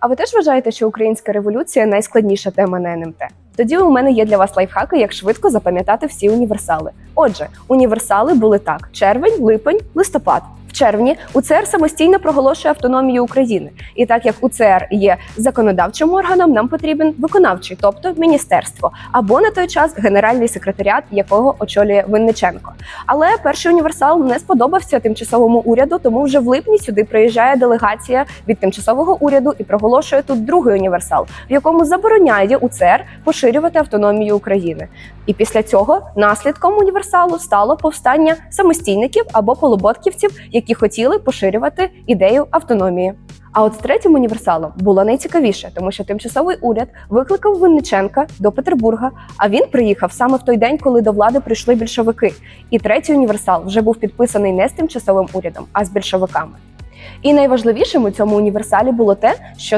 А ви теж вважаєте, що українська революція найскладніша тема на НМТ? Тоді у мене є для вас лайфхаки, як швидко запам'ятати всі універсали. Отже, універсали були так: червень, липень, листопад. В червні УЦР самостійно проголошує автономію України, і так як УЦР є законодавчим органом, нам потрібен виконавчий, тобто міністерство, або на той час генеральний секретаріат, якого очолює Винниченко. Але перший універсал не сподобався тимчасовому уряду, тому вже в липні сюди приїжджає делегація від тимчасового уряду і проголошує тут другий універсал, в якому забороняє УЦР поширювати автономію України. І після цього наслідком універсалу стало повстання самостійників або полуботківців, які хотіли поширювати ідею автономії. А от з третім універсалом було найцікавіше, тому що тимчасовий уряд викликав Винниченка до Петербурга. А він приїхав саме в той день, коли до влади прийшли більшовики. І третій універсал вже був підписаний не з тимчасовим урядом, а з більшовиками. І найважливішим у цьому універсалі було те, що